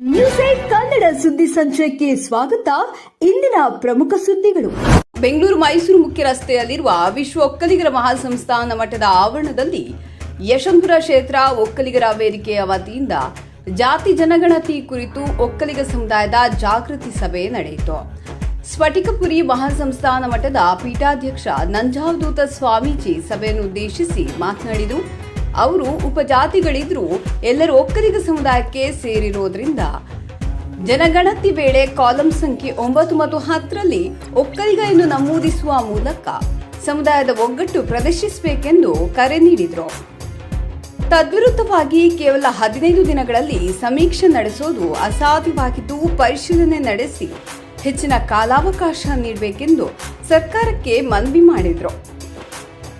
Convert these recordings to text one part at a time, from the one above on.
News Kannada ಸುದ್ದಿ ಸಂಚಯಕ್ಕೆ ಸ್ವಾಗತ. ಇಂದಿನ ಪ್ರಮುಖ ಸುದ್ದಿಗಳು. ಬೆಂಗಳೂರು ಮೈಸೂರು ಮುಖ್ಯ ರಸ್ತೆಯಲ್ಲಿರುವ ವಿಶ್ವ ಒಕ್ಕಲಿಗರ ಮಹಾಸಂಸ್ಥಾನ ಮಠದ ಆವರಣದಲ್ಲಿ ಯಶಂಪುರ ಕ್ಷೇತ್ರ ಒಕ್ಕಲಿಗರ ವೇದಿಕೆಯ ವತಿಯಿಂದ ಜಾತಿ ಜನಗಣತಿ ಕುರಿತು ಒಕ್ಕಲಿಗ ಸಮುದಾಯದ ಜಾಗೃತಿ ಸಭೆ ನಡೆಯಿತು. ಸ್ಫಟಿಕಪುರಿ ಮಹಾಸಂಸ್ಥಾನ ಮಠದ ಪೀಠಾಧ್ಯಕ್ಷ ನಂಜಾವಧೂತ ಸ್ವಾಮೀಜಿ ಸಭೆಯನ್ನು ಉದ್ದೇಶಿಸಿ ಮಾತನಾಡಿದರು. ಅವರು ಉಪಜಾತಿಗಳಿದ್ರೂ ಎಲ್ಲರೂ ಒಕ್ಕಲಿಗ ಸಮುದಾಯಕ್ಕೆ ಸೇರಿರೋದ್ರಿಂದ ಜನಗಣತಿ ವೇಳೆ ಕಾಲಂ ಸಂಖ್ಯೆ ಒಂಬತ್ತು ಮತ್ತು ಹತ್ತರಲ್ಲಿ ಒಕ್ಕಲಿಗ ಎಂದು ನಮೂದಿಸುವ ಮೂಲಕ ಸಮುದಾಯದ ಒಗ್ಗಟ್ಟು ಪ್ರದರ್ಶಿಸಬೇಕೆಂದು ಕರೆ ನೀಡಿದರು. ತದ್ವಿರುದ್ಧವಾಗಿ ಕೇವಲ ಹದಿನೈದು ದಿನಗಳಲ್ಲಿ ಸಮೀಕ್ಷೆ ನಡೆಸೋದು ಅಸಾಧ್ಯವಾಗಿದ್ದು ಪರಿಶೀಲನೆ ನಡೆಸಿ ಹೆಚ್ಚಿನ ಕಾಲಾವಕಾಶ ನೀಡಬೇಕೆಂದು ಸರ್ಕಾರಕ್ಕೆ ಮನವಿ ಮಾಡಿದರು.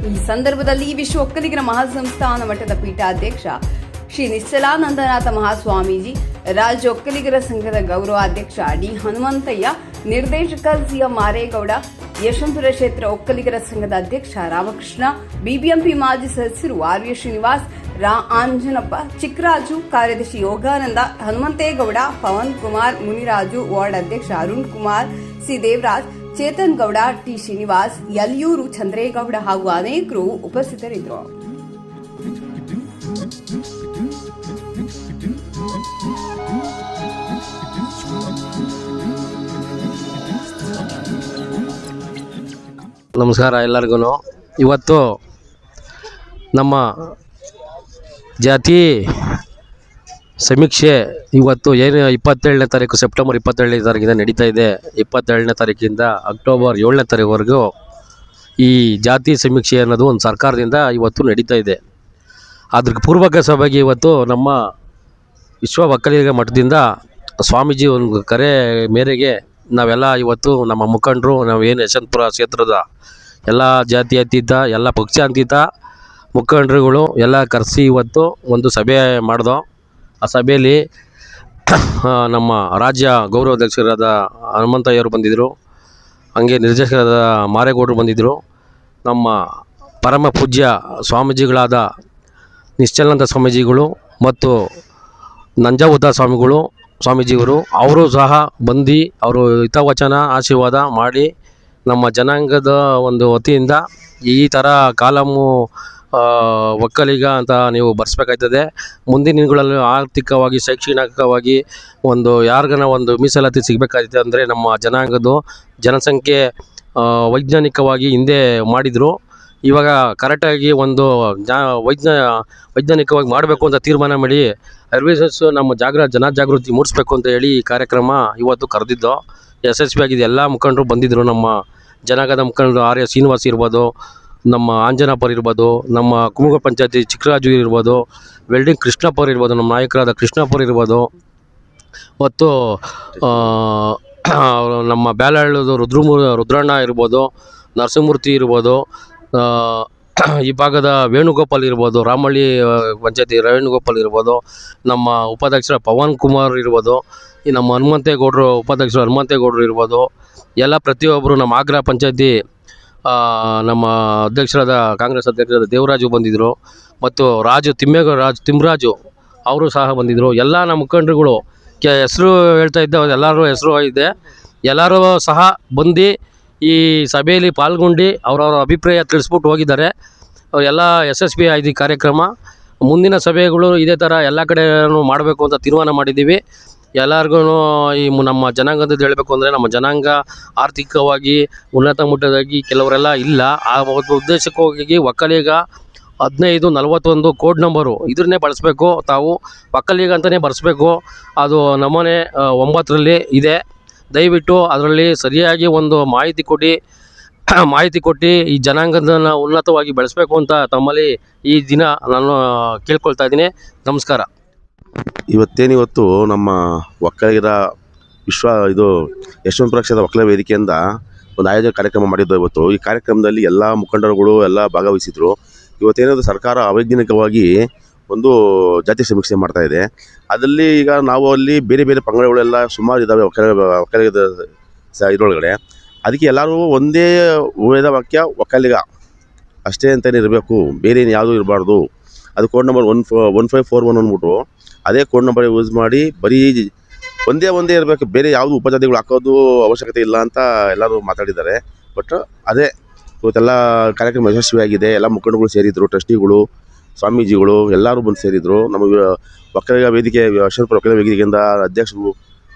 ಈ ಸಂದರ್ಭದಲ್ಲಿ ವಿಶ್ವ ಒಕ್ಕಲಿಗರ ಮಹಾಸಂಸ್ಥಾನ ಮಠದ ಪೀಠಾಧ್ಯಕ್ಷ ಶ್ರೀ ನಿಶ್ಚಲಾನಂದನಾಥ ಮಹಾಸ್ವಾಮೀಜಿ, ರಾಜ್ಯ ಒಕ್ಕಲಿಗರ ಸಂಘದ ಗೌರವಾಧ್ಯಕ್ಷ ಡಿ ಹನುಮಂತಯ್ಯ, ನಿರ್ದೇಶಕ ಸಿಎಂ ಮಾರೇಗೌಡ, ಯಶವಂತಪುರ ಕ್ಷೇತ್ರ ಒಕ್ಕಲಿಗರ ಸಂಘದ ಅಧ್ಯಕ್ಷ ರಾಮಕೃಷ್ಣ, ಬಿಬಿಎಂಪಿ ಮಾಜಿ ಸದಸ್ಯರು ಆರ್ ವಿ ಶ್ರೀನಿವಾಸ್, ರಾ ಆಂಜನಪ್ಪ, ಚಿಕ್ಕರಾಜು, ಕಾರ್ಯದರ್ಶಿ ಯೋಗಾನಂದ, ಹನುಮಂತೇಗೌಡ, ಪವನ್ ಕುಮಾರ್, ಮುನಿರಾಜು, ವಾರ್ಡ್ ಅಧ್ಯಕ್ಷ ಅರುಣ್ ಕುಮಾರ್, ಸಿ ದೇವರಾಜ್ ಚೇತನ್ ಗೌಡ ಟಿ. ಶ್ರೀನಿವಾಸ್ ಯಲಿಯೂರು ಚಂದ್ರೇಗೌಡ ಹಾಗೂ ಅನೇಕರು ಉಪಸ್ಥಿತರಿದ್ದರು. ನಮಸ್ಕಾರ ಎಲ್ಲರಿಗೂ. ಇವತ್ತು ನಮ್ಮ ಜಾತಿ ಸಮೀಕ್ಷೆ ಇವತ್ತು ಏನು ಇಪ್ಪತ್ತೇಳನೇ ತಾರೀಕು, ಸೆಪ್ಟೆಂಬರ್ ಇಪ್ಪತ್ತೇಳನೇ ತಾರೀಕಿಂದ ನಡೀತಾ ಇದೆ. ಇಪ್ಪತ್ತೇಳನೇ ತಾರೀಕಿಂದ ಅಕ್ಟೋಬರ್ ಏಳನೇ ತಾರೀಕುವರೆಗೂ ಈ ಜಾತಿ ಸಮೀಕ್ಷೆ ಅನ್ನೋದು ಒಂದು ಸರ್ಕಾರದಿಂದ ಇವತ್ತು ನಡೀತಾ ಇದೆ. ಅದ್ರ ಪೂರ್ವಕ ಸಭೆಗೆ ಇವತ್ತು ನಮ್ಮ ವಿಶ್ವ ಒಕ್ಕಲಿಗ ಮಠದಿಂದ ಸ್ವಾಮೀಜಿ ಒಂದು ಕರೆ ಮೇರೆಗೆ ನಾವೆಲ್ಲ ಇವತ್ತು ನಮ್ಮ ಮುಖಂಡರು, ನಾವು ಏನು ಯಶವಂತಪುರ ಕ್ಷೇತ್ರದ ಎಲ್ಲ ಜಾತಿ ಅತೀತ, ಎಲ್ಲ ಪಕ್ಷಾಂತೀತ ಮುಖಂಡರುಗಳು ಎಲ್ಲ ಕರೆಸಿ ಇವತ್ತು ಒಂದು ಸಭೆ ಮಾಡ್ದೋ ಆ ಸಭೆಯಲ್ಲಿ ನಮ್ಮ ರಾಜ್ಯ ಗೌರವಾಧ್ಯಕ್ಷರಾದ ಹನುಮಂತಯ್ಯವರು ಬಂದಿದ್ದರು ಹಂಗೆ ನಿರ್ದೇಶಕರಾದ ಮಾರೇಗೌಡರು ಬಂದಿದ್ದರು ನಮ್ಮ ಪರಮ ಪೂಜ್ಯ ಸ್ವಾಮೀಜಿಗಳಾದ ನಿಶ್ಚಲಾನಂದ ಸ್ವಾಮೀಜಿಗಳು ಮತ್ತು ನಂಜಾವುದ್ದ ಸ್ವಾಮಿಗಳು, ಸ್ವಾಮೀಜಿಯವರು, ಅವರು ಸಹ ಬಂದು ಅವರು ಹಿತವಚನ ಆಶೀರ್ವಾದ ಮಾಡಿ ನಮ್ಮ ಜನಾಂಗದ ಒಂದು ವತಿಯಿಂದ ಈ ಥರ ಕಾಲಮು ಒಕ್ಕಲಿಗ ಅಂತ ನೀವು ಬರ್ಸ್ಬೇಕಾಯ್ತದೆ. ಮುಂದಿನ ದಿನಗಳಲ್ಲಿ ಆರ್ಥಿಕವಾಗಿ, ಶೈಕ್ಷಣಿಕವಾಗಿ ಒಂದು ಯಾರಿಗನ ಒಂದು ಮೀಸಲಾತಿ ಸಿಗಬೇಕಾಗಿದೆ ಅಂದರೆ ನಮ್ಮ ಜನಾಂಗದ ಜನಸಂಖ್ಯೆ ವೈಜ್ಞಾನಿಕವಾಗಿ ಹಿಂದೆ ಮಾಡಿದರು. ಇವಾಗ ಕರೆಕ್ಟಾಗಿ ಒಂದು ಜಾ, ವೈಜ್ಞ, ವೈಜ್ಞಾನಿಕವಾಗಿ ಮಾಡಬೇಕು ಅಂತ ತೀರ್ಮಾನ ಮಾಡಿ ಅರ್ವೇಸಸ್ಸು ನಮ್ಮ ಜಾಗೃ ಜನಜಾಗೃತಿ ಮೂಡಿಸ್ಬೇಕು ಅಂತ ಹೇಳಿ ಈ ಕಾರ್ಯಕ್ರಮ ಇವತ್ತು ಕರೆದಿದ್ದು. ಯಶಸ್ವಿಯಾಗಿದೆ ಎಲ್ಲ ಮುಖಂಡರು ಬಂದಿದ್ದರು ನಮ್ಮ ಜನಾಂಗದ ಮುಖಂಡರು ಆರ್ ಎಸ್ ಶ್ರೀನಿವಾಸ್ ಇರ್ಬೋದು ನಮ್ಮ ಆಂಜನಾಪುರ ಇರ್ಬೋದು, ನಮ್ಮ ಕುಮುಗ ಪಂಚಾಯತಿ ಚಿಕ್ಕರಾಜು ಇರ್ಬೋದು ವೆಲ್ಡಿಂಗ್ ಕೃಷ್ಣಪ್ಪರ್ ಇರ್ಬೋದು, ನಮ್ಮ ನಾಯಕರಾದ ಕೃಷ್ಣಪ್ಪರ್ ಇರ್ಬೋದು. ಮತ್ತು ನಮ್ಮ ಬ್ಯಾಲಹಳ್ಳದು ರುದ್ರಮು, ರುದ್ರಣ್ಣ ಇರ್ಬೋದು, ನರಸಿಂಹಮೂರ್ತಿ ಇರ್ಬೋದು ಈ ಭಾಗದ ವೇಣುಗೋಪಾಲ್ ಇರ್ಬೋದು, ರಾಮಳ್ಳಿ ಪಂಚಾಯತಿ ವೇಣುಗೋಪಾಲ್ ಇರ್ಬೋದು, ನಮ್ಮ ಉಪಾಧ್ಯಕ್ಷರ ಪವನ್ ಕುಮಾರ್ ಇರ್ಬೋದು, ಈ ನಮ್ಮ ಹನುಮಂತೇಗೌಡರು ಉಪಾಧ್ಯಕ್ಷರು ಹನುಮಂತೇಗೌಡರು ಇರ್ಬೋದು, ಎಲ್ಲ ಪ್ರತಿಯೊಬ್ಬರು ನಮ್ಮ ಆಗ್ರಾ ಪಂಚಾಯತಿ ನಮ್ಮ ಅಧ್ಯಕ್ಷರಾದ ಕಾಂಗ್ರೆಸ್ ಅಧ್ಯಕ್ಷರಾದ ದೇವರಾಜು ಬಂದಿದ್ದರು ಮತ್ತು ರಾಜು ತಿಮ್ಮೇಗ ರಾಜು ತಿಮ್ಮರಾಜು ಅವರು ಸಹ ಬಂದಿದ್ದರು ಎಲ್ಲ ನಮ್ಮ ಮುಖಂಡರುಗಳು ಕೆ ಹೆಸರು ಹೇಳ್ತಾ ಇದ್ದ ಎಲ್ಲರೂ ಹೆಸರು ಇದೆ. ಎಲ್ಲರೂ ಸಹ ಬಂದು ಈ ಸಭೆಯಲ್ಲಿ ಪಾಲ್ಗೊಂಡು ಅವರವರ ಅಭಿಪ್ರಾಯ ತಿಳಿಸ್ಬಿಟ್ಟು ಹೋಗಿದ್ದಾರೆ. ಎಲ್ಲ ಯಶಸ್ವಿ ಆಯ್ತು ಕಾರ್ಯಕ್ರಮ. ಮುಂದಿನ ಸಭೆಗಳು ಇದೇ ಥರ ಎಲ್ಲ ಕಡೆನೂ ಮಾಡಬೇಕು ಅಂತ ತೀರ್ಮಾನ ಮಾಡಿದ್ದೀವಿ. ಎಲ್ಲರಿಗೂ ಈ ನಮ್ಮ ಜನಾಂಗದ ಹೇಳಬೇಕು ಅಂದರೆ ನಮ್ಮ ಜನಾಂಗ ಆರ್ಥಿಕವಾಗಿ ಉನ್ನತ ಮಟ್ಟದಾಗಿ ಕೆಲವರೆಲ್ಲ ಇಲ್ಲ. ಆ ಉದ್ದೇಶಕ್ಕೋಗಿ ಒಕ್ಕಲಿಗ ಹದಿನೈದು ನಲವತ್ತೊಂದು ಕೋಡ್ ನಂಬರು ಇದನ್ನೇ ಬಳಸಬೇಕು. ತಾವು ಒಕ್ಕಲಿಗ ಅಂತಲೇ ಬರೆಸ್ಬೇಕು ಅದು ನಮೂನೆ ಆ, ಒಂಬತ್ತರಲ್ಲಿ ಇದೆ. ದಯವಿಟ್ಟು ಅದರಲ್ಲಿ ಸರಿಯಾಗಿ ಒಂದು ಮಾಹಿತಿ ಕೊಡಿ. ಮಾಹಿತಿ ಕೊಟ್ಟು ಈ ಜನಾಂಗದನ್ನು ಉನ್ನತವಾಗಿ ಬೆಳೆಸಬೇಕು ಅಂತ ತಮ್ಮಲ್ಲಿ ಈ ದಿನ ನಾನು ಕೇಳ್ಕೊಳ್ತಾ ಇದ್ದೀನಿ. ನಮಸ್ಕಾರ. ಇವತ್ತೇನಿವತ್ತು ನಮ್ಮ ಒಕ್ಕಲಿಗರ ವಿಶ್ವ ಇದು ಯಶವಂತಪುರ ಪ್ರಕ್ಷದ ಒಕ್ಕಲ ವೇದಿಕೆಯಿಂದ ಒಂದು ಆಯೋಜನೆ ಕಾರ್ಯಕ್ರಮ ಮಾಡಿದ್ದು ಇವತ್ತು. ಈ ಕಾರ್ಯಕ್ರಮದಲ್ಲಿ ಎಲ್ಲ ಮುಖಂಡರುಗಳು ಎಲ್ಲ ಭಾಗವಹಿಸಿದ್ರು. ಇವತ್ತೇನಾದ್ರು ಸರ್ಕಾರ ಅವೈಜ್ಞಾನಿಕವಾಗಿ ಒಂದು ಜಾತಿ ಸಮೀಕ್ಷೆ ಮಾಡ್ತಾ ಇದೆ. ಅದರಲ್ಲಿ ಈಗ ನಾವು ಅಲ್ಲಿ ಬೇರೆ ಬೇರೆ ಪಂಗಡಗಳೆಲ್ಲ ಸುಮಾರು ಇದ್ದಾವೆ ಒಕ್ಕಲಿಗ ಒಕ್ಕಲಿಗದ ಸ, ಇದರೊಳಗಡೆ. ಅದಕ್ಕೆ ಎಲ್ಲರೂ ಒಂದೇ ವೇದ ವಾಕ್ಯ ಒಕ್ಕಲಿಗ. ಅಷ್ಟೇ ಅಂತಲೇ ಇರಬೇಕು ಬೇರೆ ಯಾವುದೂ ಇರಬಾರ್ದು. ಅದು code number one four one five four one ಅಂದ್ಬಿಟ್ಟು ಅದೇ ಕೋಡ್ ನಂಬರ್ ಯೂಸ್ ಮಾಡಿ ಬರೀ ಒಂದೇ ಒಂದೇ ಇರಬೇಕು. ಬೇರೆ ಯಾವುದು ಉಪಜಾತಿಗಳು ಹಾಕೋದು ಅವಶ್ಯಕತೆ ಇಲ್ಲ ಅಂತ ಎಲ್ಲರೂ ಮಾತಾಡಿದ್ದಾರೆ. ಬಟ್ ಅದೇ ಇವತ್ತೆಲ್ಲ ಕಾರ್ಯಕ್ರಮ ಯಶಸ್ವಿಯಾಗಿದೆ. ಎಲ್ಲ ಮುಖಂಡಗಳು ಸೇರಿದ್ರು, ಟ್ರಸ್ಟಿಗಳು, ಸ್ವಾಮೀಜಿಗಳು ಎಲ್ಲರೂ ಬಂದು ಸೇರಿದ್ರು. ನಮ್ಮ ಒಕ್ಕಲಿಗ ವೇದಿಕೆ ಅಶ್ವರಪುರ ಒಕ್ಕಲಿಗ ವೇದಿಕೆಯಿಂದ ಅಧ್ಯಕ್ಷರು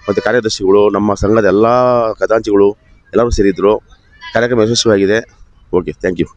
ಮತ್ತು ಕಾರ್ಯದರ್ಶಿಗಳು, ನಮ್ಮ ಸಂಘದ ಎಲ್ಲ ಖಜಾಂಚಿಗಳು ಎಲ್ಲರೂ ಸೇರಿದ್ರು. ಕಾರ್ಯಕ್ರಮ ಯಶಸ್ವಿಯಾಗಿದೆ. Okay thank you